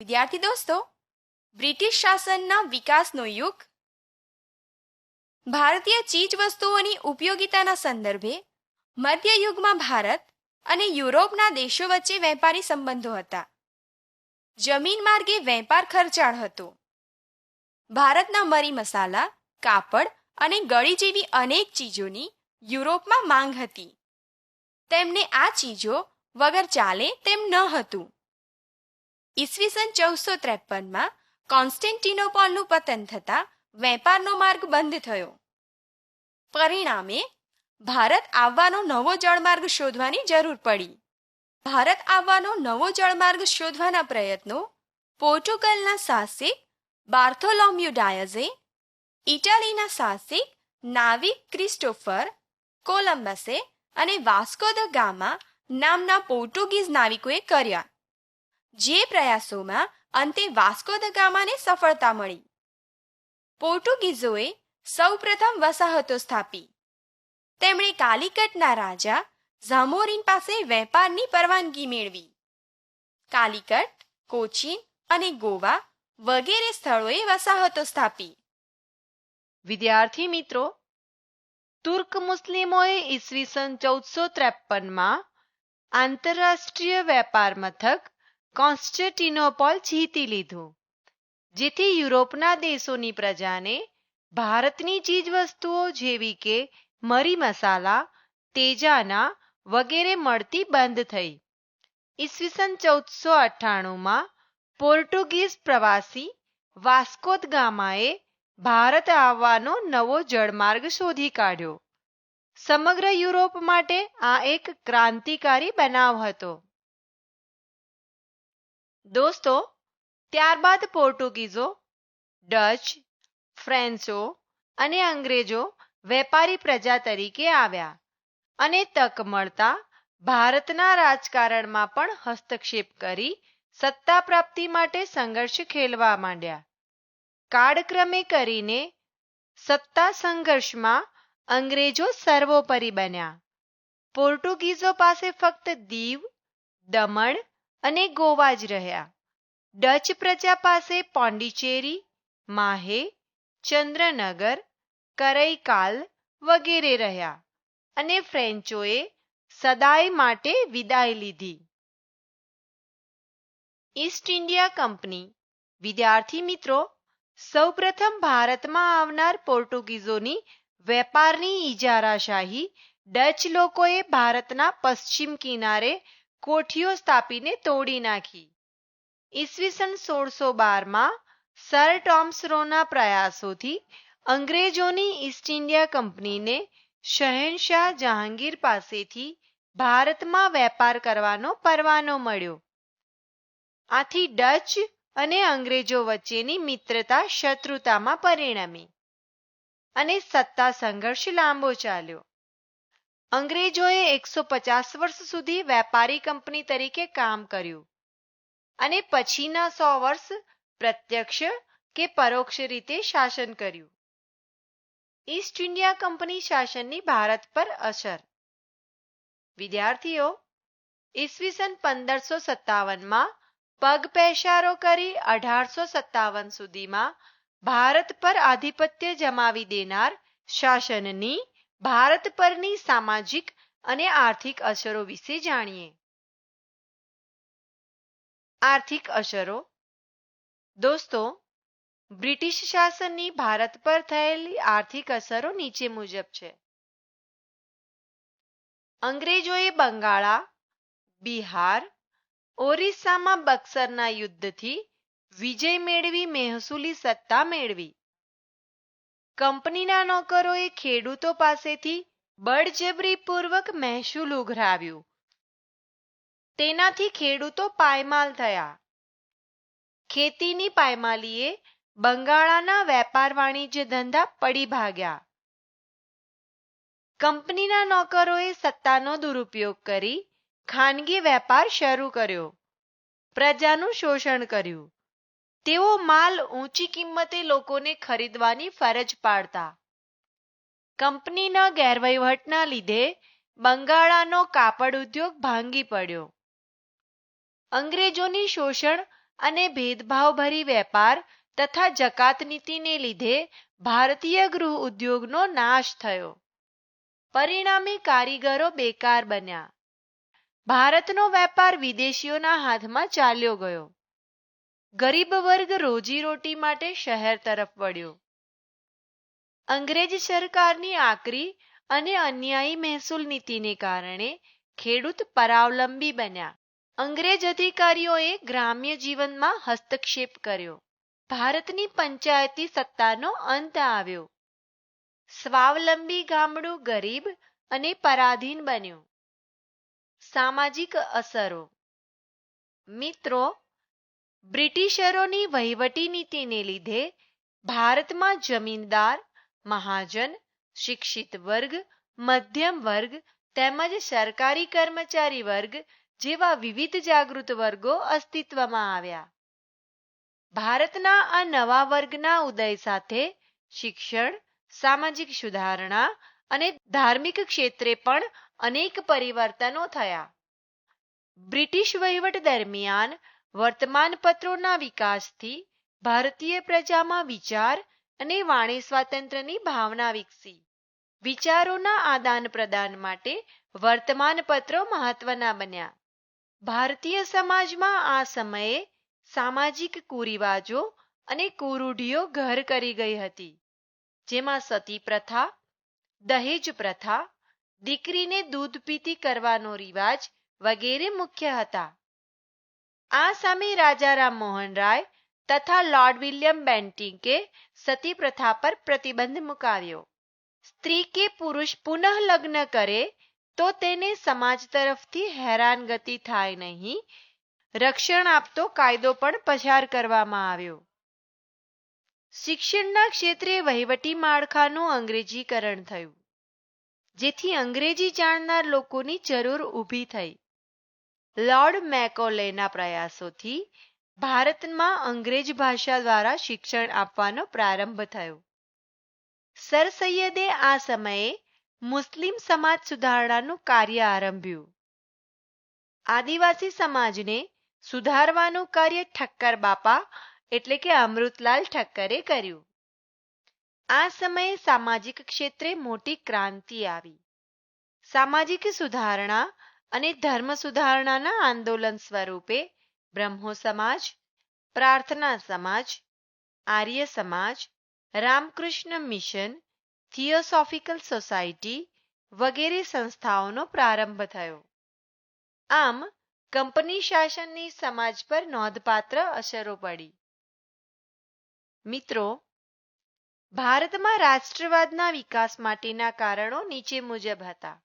વિદ્યાર્થી દોસ્તો, બ્રિટિશ શાસનના વિકાસનો યુગ, ભારતીય ચીજવસ્તુઓની ઉપયોગિતાના સંદર્ભે મધ્યયુગમાં ભારત અને યુરોપના દેશો વચ્ચે વેપારી સંબંધો હતા. જમીન માર્ગે વેપાર ખર્ચાળ હતો. ભારતના મરી મસાલા, કાપડ અને ગળી જેવી અનેક ચીજોની યુરોપમાં માંગ હતી. તેમને આ ચીજો વગર ચાલે તેમ ન હતું. ઈસવીસન ચૌદસો ત્રેપનમાં કોન્સ્ટેન્ટિનોપોલનું પતન થતાં વેપારનો માર્ગ બંધ થયો. પરિણામે ભારત આવવાનો નવો જળમાર્ગ શોધવાની જરૂર પડી. ભારત આવવાનો નવો જળમાર્ગ શોધવાના પ્રયત્નો પોર્ટુગલના સાહસિક બાર્થોલોમ્યુ ડાયઝે, ઇટાલીના સાહસિક નાવિક ક્રિસ્ટોફર કોલંબસે અને વાસ્કો દ ગામા નામના પોર્ટુગીઝ નાવિકોએ કર્યા. જે પ્રયાસોમાં અંતે વાસ્કો દ ગામાને સફળતા મળી. પોર્ટુગીઝોએ સૌપ્રથમ વસાહતો સ્થાપી. તેમણે કાલિકટના રાજા ઝામોરિન પાસે વેપારની પરવાનગી મેળવી. કાલિકટ, કોચીન અને ગોવા વગેરે સ્થળોએ વસાહતો સ્થાપી. વિદ્યાર્થી મિત્રો, તુર્ક મુસ્લિમોએ ઈસવીસન ચૌદસો ત્રેપનમાં આંતરરાષ્ટ્રીય વેપાર મથક કોન્સ્ટેન્ટિનોપોલ જીતી લીધું. જેથી યુરોપના દેશોની પ્રજાને ભારતની ચીજવસ્તુઓ જેવી કે મરી મસાલા, તેજાના વગેરે મળતી બંધ થઈ. ઈસવીસન ચૌદસો અઠ્ઠાણુંમાં પોર્ટુગીઝ પ્રવાસી વાસ્કોદ ગામાએ ભારત આવવાનો નવો જળમાર્ગ શોધી કાઢ્યો. સમગ્ર યુરોપ માટે આ એક ક્રાંતિકારી બનાવ હતો. દોસ્તો, ત્યારબાદ પોર્ટુગીઝો, ડચ ફ્રેન્ચો અને અંગ્રેજો વેપારી પ્રજા તરીકે આવ્યા અને તક મળતા ભારતના રાજકારણમાં પણ હસ્તક્ષેપ કરી સત્તા પ્રાપ્તિ માટે સંઘર્ષ ખેલવા માંડ્યા. કાળક્રમે કરીને સત્તા સંઘર્ષમાં અંગ્રેજો સર્વોપરી બન્યા. પોર્ટુગીઝો પાસે ફક્ત દીવ, દમણ અને ગોવા જ રહ્યા. ડચ પ્રજા પાસે પોંડિચેરી, માહે, ચંદ્રનગર કરૈકાલ વગેરે રહ્યા અને ફ્રેન્ચોએ સદાય માટે વિદાય લીધી. East India company. વિદ્યાર્થી મિત્રો, સૌપ્રથમ ભારતમાં આવનાર પોર્ટુગીઝોની વેપારની ઇજારાશાહી ડચ લોકોએ ભારતના પશ્ચિમ કિનારે કોઠીઓ સ્થાપીને તોડી નાખી. ઈસવીસન સોળસો બારમાં સર ટોમ્સરોના પ્રયાસોથી અંગ્રેજોની ઈસ્ટ ઇન્ડિયા કંપનીને શહેનશાહ જહાંગીર પાસેથી ભારતમાં વેપાર કરવાનો પરવાનો મળ્યો. આથી ડચ અને અંગ્રેજો વચ્ચેની મિત્રતા શત્રુતામાં પરિણમી અને સત્તા સંઘર્ષ લાંબો ચાલ્યો. અંગ્રેજોએ એકસો પચાસ વર્ષ સુધી વેપારી કંપની તરીકે કામ કર્યું અને પછીના સો વર્ષ પ્રત્યક્ષ કે પરોક્ષ રીતે શાસન કર્યું. ઈસ્ટ ઇન્ડિયા કંપની શાસનની ભારત પર અસર. વિદ્યાર્થીઓ, ઈસવીસન પંદરસો સત્તાવનમાં પગ પેશારો કરી અઢારસો સત્તાવન સુધીમાં ભારત પર આધિપત્ય જમાવી દેનાર શાસનની ભારત પરની સામાજિક અને આર્થિક અસરો વિશે જાણીએ. આર્થિક અસરો. દોસ્તો, બ્રિટિશ શાસનની ભારત પર થયેલી આર્થિક અસરો નીચે મુજબ છે. અંગ્રેજોએ બંગાળા, બિહાર, ઓરિસ્સામાં બક્સરના યુદ્ધથી વિજય મેળવી મહેસૂલી સત્તા મેળવી. કંપનીના નોકરોએ ખેડૂતો પાસેથી બળજબરીપૂર્વક મહેસૂલ ઉઘરાવ્યું. તેનાથી ખેડૂતો પાયમાલ થયા. ખેતીની પાયમાલીએ બંગાળાના વેપાર વાણિજ્ય ધંધા પડી ભાગ્યા. કંપનીના નોકરોએ સત્તાનો દુરુપયોગ કરી ખાનગી વેપાર શરૂ કર્યો. પ્રજાનું શોષણ કર્યું. તેઓ માલ ઊંચી કિંમતે લોકોને ખરીદવાની ફરજ પાડતા. કંપનીના ગેરવહીવટના લીધે બંગાળાનો કાપડ ઉદ્યોગ ભાંગી પડ્યો. અંગ્રેજોની શોષણ અને ભેદભાવભરી વેપાર તથા જકાત નીતિને લીધે ભારતીય ગૃહ ઉદ્યોગનો નાશ થયો. પરિણામે કારીગરો બેકાર બન્યા. ભારતનો વેપાર વિદેશીઓના હાથમાં ચાલ્યો ગયો. ગરીબ વર્ગ રોજીરોટી માટે શહેર તરફ વળ્યો. અંગ્રેજ સરકારની આકરી અને અન્યાયી મહેસૂલ નીતિને કારણે ખેડૂત પરાવલંબી બન્યા. અંગ્રેજ અધિકારીઓએ ગ્રામ્ય જીવનમાં હસ્તક્ષેપ કર્યો. ભારતની પંચાયતી સત્તાનો અંત આવ્યો. સ્વાવલંબી ગામડું ગરીબ અને પરાધીન બન્યું. સામાજિક અસરો. મિત્રો બ્રિટિશરોની વહીવટી નીતિને લીધે ભારતમાં જમીનદાર, મહાજન, શિક્ષિત વર્ગ, મધ્યમ વર્ગ તેમજ સરકારી કર્મચારી વર્ગ જેવા વિવિધ જાગૃત વર્ગો અસ્તિત્વમાં આવ્યા. ભારતના આ નવા વર્ગના ઉદય સાથે શિક્ષણ, સામાજિક સુધારણા અને ધાર્મિક ક્ષેત્રે પણ અનેક પરિવર્તનો થયા. બ્રિટિશ વહીવટ દરમિયાન વર્તમાનપત્રોના વિકાસથી ભારતીય પ્રજામાં વિચાર અને વાણી સ્વાતંત્ર્યની ભાવના વિકસી. વિચારોના આદાન પ્રદાન માટે વર્તમાનપત્રો મહત્વના બન્યા. ભારતીય સમાજમાં આ સમયે સામાજિક કુરિવાજો અને કુરૂઢીઓ ઘર કરી ગઈ હતી. જેમાં સતી પ્રથા, દહેજ પ્રથા, દીકરીને દૂધ પીતી કરવાનો રિવાજ વગેરે મુખ્ય હતા. આ સામે રાજા રામ મોહન રાય તથા લોર્ડ વિલિયમ બેન્ટિંકે સતી પ્રથા પર પ્રતિબંધ મુકાવ્યો સ્ત્રી કે પુરુષ પુનઃ લગ્ન કરે તો તેને સમાજ તરફથી હેરાનગતિ થાય નહીં રક્ષણ આપતો કાયદો પણ પસાર કરવામાં આવ્યો શિક્ષણના ક્ષેત્રે વહીવટી માળખાનું અંગ્રેજીકરણ થયું, જેથી અંગ્રેજી જાણનાર લોકોની જરૂર ઊભી થઈ। લોર્ડ મેકોલેના પ્રયાસોથી ભારતમાં અંગ્રેજ ભાષા દ્વારા શિક્ષણ આપવાનો પ્રારંભ થયો. સર સૈયદે આ સમયે મુસ્લિમ સમાજ સુધારણાનું કાર્ય આરંભ્યું. આદિવાસી સમાજને સુધારવાનું કાર્ય ઠક્કર બાપા એટલે કે અમૃતલાલ ઠક્કરે કર્યું. આ સમયે સામાજિક ક્ષેત્રે મોટી ક્રાંતિ આવી. સામાજિક સુધારણા અને ધર્મ સુધારણાના આંદોલન સ્વરૂપે બ્રહ્મો સમાજ, પ્રાર્થના સમાજ, Arya Samaj, Ramakrishna mission, theosophical society વગેરે સંસ્થાઓનો પ્રારંભ થયો. આમ, કંપની શાસનની સમાજ પર નોંધપાત્ર અસરો પડી. મિત્રો, ભારતમાં રાષ્ટ્રવાદના વિકાસ માટેના કારણો નીચે મુજબ હતા.